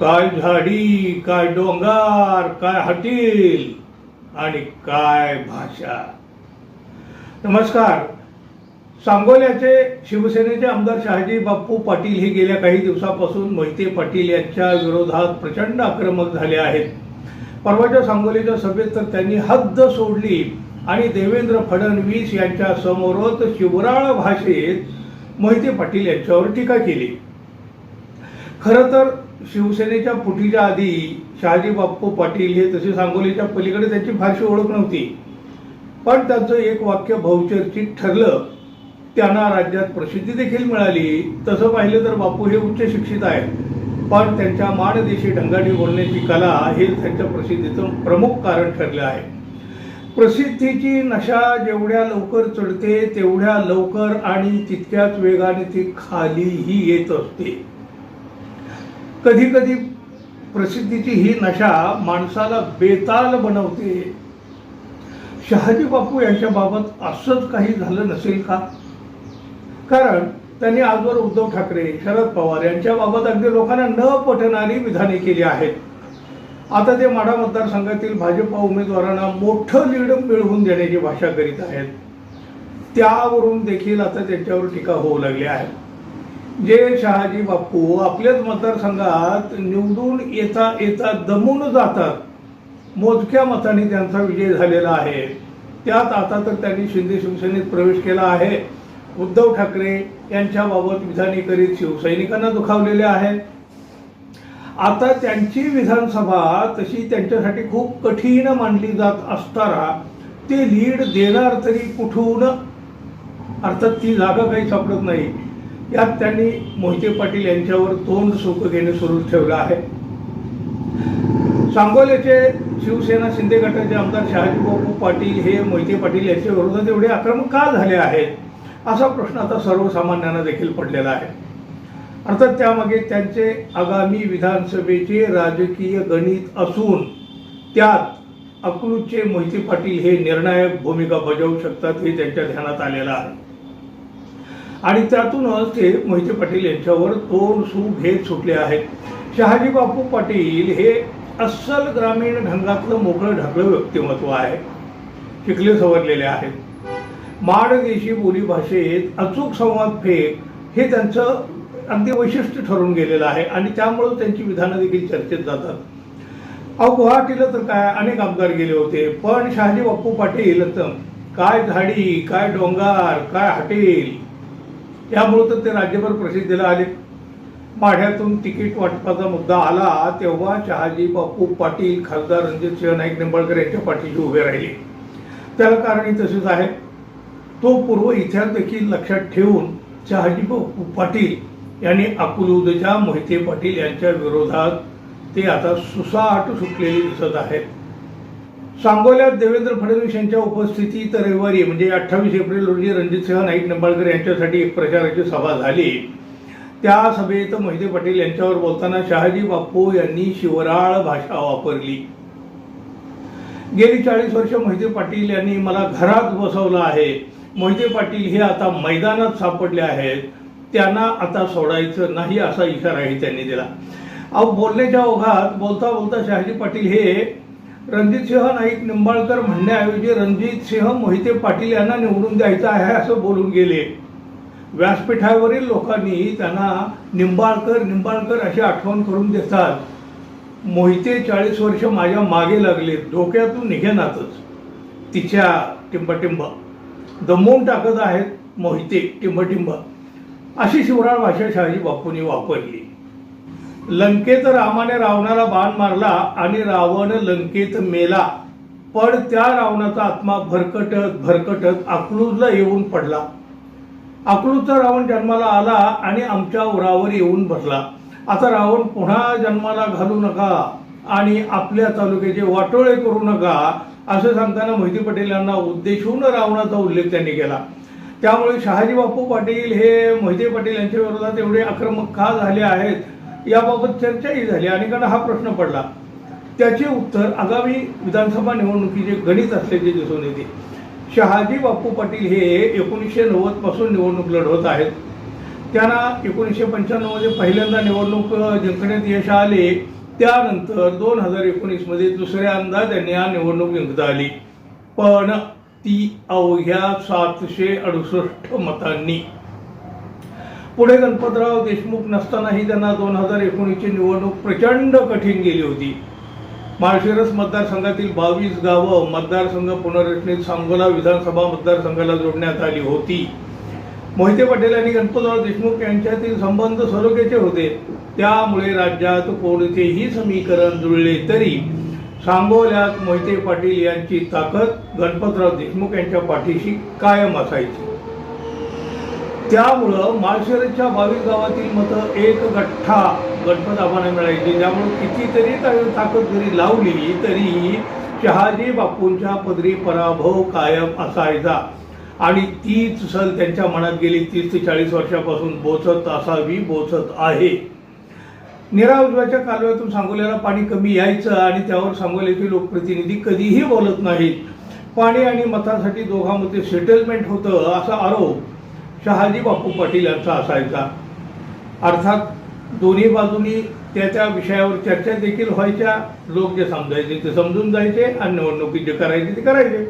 काय झाडी काय डोंगर काय हटील आणि काय भाषा. नमस्कार. सांगोल्याचे शिवसेनेचे आमदार शहाजी बाप्पू पाटील हे गेल्या काही दिवसापासून मोहिते पाटील यांच्या विरोधात प्रचंड आक्रमक झाले आहेत. परवाच्या सांगोलीच्या सभेत तर त्यांनी हद्द सोडली आणि देवेंद्र फडणवीस यांच्या समोरच शिवराळ भाषेत मोहिते पाटील यांच्यावर टीका केली. खरं तर शिवसेनेच्या फुटीच्या आधी शहाजी बाप्पू पाटील हे तसे सांगोलीच्या पलीकडे त्यांची फारशी ओळख नव्हती. पण त्यांचं एक वाक्य बहुचर्चित ठरलं त्यांना राज्यात प्रसिद्धी देखील मिळाली. तसं पाहिलं तर बापू हे उच्च शिक्षित आहेत. पण त्यांच्या माणदेशी ढंगाटी बोलण्याची कला हे त्यांच्या प्रसिद्धीचं प्रमुख कारण ठरलं आहे. प्रसिद्धीची नशा जेवढ्या लवकर चढते तेवढ्या लवकर आणि तितक्याच वेगाने ती खालीही येत असते. कधी कधी प्रसिद्धीची ही नशा माणसाला बेताल बनवते. शहाजी बापू यांच्याबाबत असंच काही झालं नसेल का? कारण त्यांनी आजवर उद्धव ठाकरे शरद पवार यांच्याबाबत अगदी लोकांना न पटणारी विधाने केली आहेत. आता ते माढा मतदारसंघातील भाजपा उमेदवारांना मोठं लीड मिळवून देण्याची भाषा करीत आहेत. त्यावरून देखील आता त्यांच्यावर टीका होऊ लागली आहे. जे शहाजी बापू आपल्याच मतदारसंघात निवडून येता येता दमून जातात. मोजक्या मताने त्यांचा विजय झालेला आहे. त्यात आता तर त्यांनी शिंदे शिवसेनेत प्रवेश केला आहे. उद्धव ठाकरे यांच्याबाबत विधाने करीत शिवसैनिकांना दुखावलेले आहेत. आता त्यांची विधानसभा तशी त्यांच्यासाठी खूप कठीण मानली जात असताना ते लीड देणार तरी कुठून? अर्थात ती जागा काही सापडत नाही. यात त्यांनी मोहिते पाटील यांच्यावर तोंड सुख घेणे सुरू ठेवलं आहे. सांगोल्याचे शिवसेना शिंदे गटाचे आमदार शहाजीबाबू पाटील हे मोहिते पाटील यांच्या विरोधात एवढे आक्रमक का झाले आहेत? असा प्रश्न आता सर्वसामान्यांना देखील पडलेला आहे. अर्थात त्यामागे त्यांचे आगामी विधानसभेचे राजकीय गणित असून त्यात अकलूजचे मोहिते पाटील हे निर्णायक भूमिका बजावू शकतात हे त्यांच्या ध्यानात आलेलं आहे. आणि त्यातूनच ते मोहिते पाटील यांच्यावर तोंड सू घेत सुटले आहेत. शहाजी बापू पाटील हे अस्सल ग्रामीण ढंगातलं मोकळं ढाकळं व्यक्तिमत्व आहे. शिकले सवरलेले आहेत. माडदेशी बोलीभाषेत अचूक संवाद फेक हे त्यांचं अगदी वैशिष्ट्य ठरून गेलेलं आहे आणि त्यामुळं त्यांची विधानं देखील चर्चेत जातात. अहो गुवाहाटीला तर काय अनेक आमदार गेले होते पण शहाजी बाप्पू पाटील तर काय झाडी काय डोंगर काय हॉटेल यामुळं तर ते राज्यभर प्रसिद्धीला आले. माढ्यातून तिकीट वाटपाचा मुद्दा आला तेव्हा शहाजी बापू पाटील खासदार रणजित सिंह नाईक निंबाळकर यांच्या पाठीशी उभे राहिले. त्याला कारणही तसेच आहे. तो पूर्व इतिहास देखील लक्षात ठेवून शहाजी बापू पाटील यांनी अकुलूदच्या मोहिते पाटील यांच्या विरोधात ते आता सुसाट सुटलेले दिसत आहेत. सांगोल्यात देवेंद्र फडणवीस यांच्या उपस्थितीत रविवारी म्हणजे अठ्ठावीस एप्रिल रोजी रणजितसिंह नाईक निंबाळकर यांच्यासाठी एक प्रचाराची सभा झाली. त्या सभेत मोहिते पाटील यांच्यावर बोलताना शहाजी बापू यांनी शिवराळ भाषा वापरली. गेली चाळीस वर्ष मोहिते पाटील यांनी मला घरात बसवलं आहे. मोहिते पाटील हे आता मैदानात सापडले आहेत. त्यांना आता सोडायचं नाही असा इशाराही त्यांनी दिला. अहो बोलण्याच्या ओघात बोलता बोलता शहाजी पाटील हे रणजितसिंह नाईक निंबाळकर म्हणण्याऐवजी रणजितसिंह मोहिते पाटील यांना निवडून द्यायचं आहे असं बोलून गेले. व्यासपीठावरील लोकांनी त्यांना निंबाळकर निंबाळकर अशी आठवण करून देतात. मोहिते चाळीस वर्ष माझ्या मागे लागले डोक्यातून निघेनातच. तिच्या टिंबटिंब. दमवून टाकत आहेत मोहिते टिंबटिंब. अशी शिवराळ भाषा शहाजी बापूंनी वापरली. लंकेत रामाने रावणाला बाण मारला आणि रावण लंकेत मेला. पण त्या रावणाचा आत्मा भरकटत भरकटत अकलूजला येऊन पडला. अकलूजचा रावण जन्माला आला आणि आमच्या उरावर येऊन बसला. आता रावण पुन्हा जन्माला घालू नका आणि आपल्या तालुक्याचे वाटोळे करू नका असं सांगताना मोहिती पटेल यांना उद्देशून रावणाचा उल्लेख त्यांनी केला. त्यामुळे शहाजी बापू पाटील हे मोहिते पाटील यांच्या विरोधात एवढे आक्रमक का झाले आहेत? याबाबत चर्चाही झाली. अनेकांना हा प्रश्न पडला. त्याचे उत्तर आगामी विधानसभा निवडणुकीचे गणित असल्याचे दिसून येते. शहाजी बापू पाटील हे एकोणीसशे नव्वदपासून निवडणूक लढवत आहेत. त्यांना एकोणीसशे पंच्याण्णवमध्ये पहिल्यांदा निवडणूक जिंकण्यात यश आले. त्यानंतर दोन हजार एकोणीसमध्ये दुसऱ्यांदा त्यांनी हा निवडणूक जिंकता आली. पण ती अवघ्या सातशे अडुसष्ट मतांनी पुढे गणपतराव देशमुख नसतानाही त्यांना दोन हजार एकोणीसची निवडणूक प्रचंड कठीण गेली होती. माळशिरस मतदारसंघातील बावीस गावं मतदारसंघ पुनर्रचनेत सांगोला विधानसभा मतदारसंघाला जोडण्यात आली होती. मोहिते पटेल आणि गणपतराव देशमुख यांच्यातील संबंध सरोगेचे होते. त्यामुळे राज्यात कोणतेही समीकरण जुळले तरी सांगोल्यात मोहिते पाटील यांची ताकद गणपतराव देशमुख यांच्या पाठीशी कायम असायची. त्यामुळं माळशिरसच्या बावीस गावातील मतं एक गठ्ठा गणपत आव्हाना मिळायची. त्यामुळं कितीतरी ताकद जरी लावली तरी शहाजी बापूंच्या पदरी पराभव कायम असायचा. आणि तीच सल त्यांच्या मनात गेली. तीस ते चाळीस वर्षापासून बोचत असावी बोचत आहे. निरावजाच्या कालव्यातून सांगोल्याला पाणी कमी यायचं आणि त्यावर सांगोल्याचे लोकप्रतिनिधी कधीही बोलत नाहीत. पाणी आणि मतासाठी दोघांमध्ये सेटलमेंट होतं असा आरोप शहाजी बापू पाटील यांचा असायचा. अर्थात दोन्ही बाजूनी त्या त्या विषयावर चर्चा देखील व्हायच्या. लोक जे समजायचे ते समजून जायचे आणि निवडणुकीत जे करायचे ते करायचे.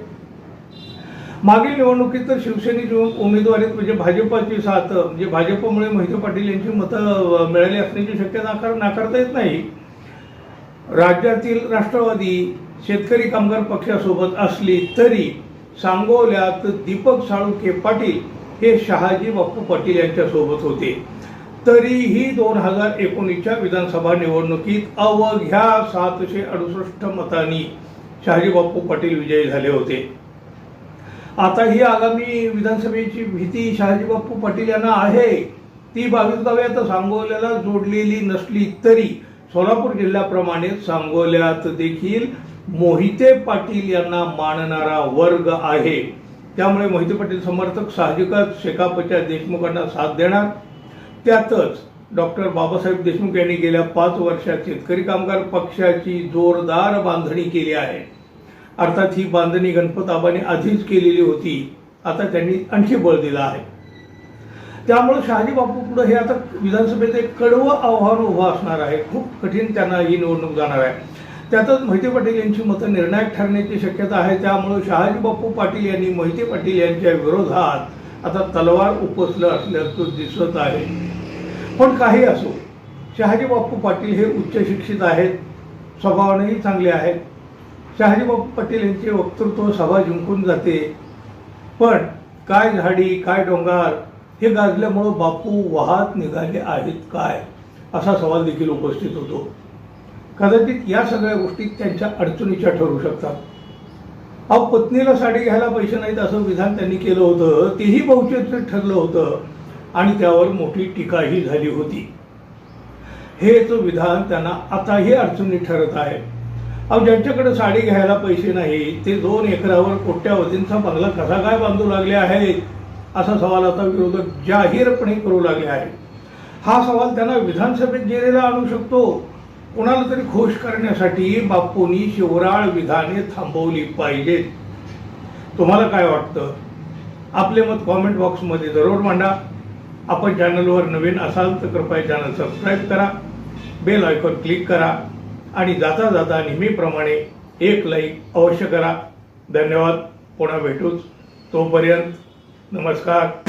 मागील निवडणुकीत तर शिवसेनेची उमेदवारीत म्हणजे भाजपाची साथ म्हणजे भाजपमुळे मोहिते पाटील यांची मतं मिळाली असण्याची शक्यता नाकार नाकारता येत नाही. राज्यातील राष्ट्रवादी शेतकरी कामगार पक्षासोबत असली तरी सांगोल्यात दीपक साळुके पाटील हे शहाजी बापू पाटील यांच्यासोबत होते. तरीही दोन हजार एकोणीसच्या विधानसभा निवडणुकीत अवघ्या सातशे अडुसष्ट मतांनी शहाजी बापू पाटील विजयी झाले होते. आता ही आगामी विधानसभेची भीती शहाजी बापू पाटील यांना आहे. ती बावीस गावे सांगोल्याला जोडलेली नसली तरी सोलापूर जिल्ह्याप्रमाणे सांगोल्यात देखील मोहिते पाटील यांना मानणारा वर्ग आहे. त्यामुळे मोहिते पाटील समर्थक साहजिकच शेकापच्या देशमुखांना साथ देणार. त्यातच डॉक्टर बाबासाहेब देशमुख यांनी गेल्या पाच वर्षात शेतकरी कामगार पक्षाची जोरदार बांधणी केली आहे. अर्थात ही बांधणी गणपत आबाने आधीच केलेली होती. आता त्यांनी आणखी बळ दिलं आहे. त्यामुळे शहाजी बापू पुढे हे आता विधानसभेत एक कडवं आव्हान उभं असणार आहे. खूप कठीण त्यांना ही निवडणूक जाणार आहे. त्यातच मोहिते पाटील यांची मतं निर्णायक ठरण्याची शक्यता आहे. त्यामुळे शहाजी बापू पाटील यांनी मोहिते पाटील यांच्या विरोधात आता तलवार उपसलं असल्याचं दिसत आहे. पण काही असो शहाजी बापू पाटील हे उच्च शिक्षित आहेत स्वभावानेही चांगले आहेत. शहाजी बापू पाटील यांचे वक्तृत्व सभा जिंकून जाते. पण काय झाडी काय डोंगर हे गाजल्यामुळं बापू वाहत निघाले आहेत काय? असा सवाल देखील उपस्थित होतो. कदाचित या सगळ्या गोष्टी त्यांच्या अडचणीच्या ठरू शकतात. अहो पत्नीला साडी घ्यायला पैसे नाहीत असं विधान त्यांनी केलं होतं तेही बहुचर्चित ठरलं होतं आणि त्यावर मोठी टीकाही झाली होती. हेच विधान त्यांना आताही अडचणी ठरत आहे. अहो ज्यांच्याकडे साडी घ्यायला पैसे नाही ते दोन एकरावर कोट्यावधींचा बंगला कसा काय बांधू लागले आहेत? असा सवाल आता विरोधक जाहीरपणे करू लागले आहेत. हा सवाल त्यांना विधानसभेत जेरेला आणू शकतो. कोणाला तरी खुश करण्यासाठी बापूंनी शिवराळ विधाने थांबवली पाहिजेत. तुम्हाला काय वाटतं? आपले मत कॉमेंट बॉक्समध्ये जरूर मांडा. आपण चॅनलवर नवीन असाल तर कृपया चॅनल सबस्क्राईब करा. बेल आयकॉन क्लिक करा. आणि जाता जाता नेहमीप्रमाणे एक लाईक अवश्य करा. धन्यवाद. पुन्हा भेटूच. तोपर्यंत नमस्कार.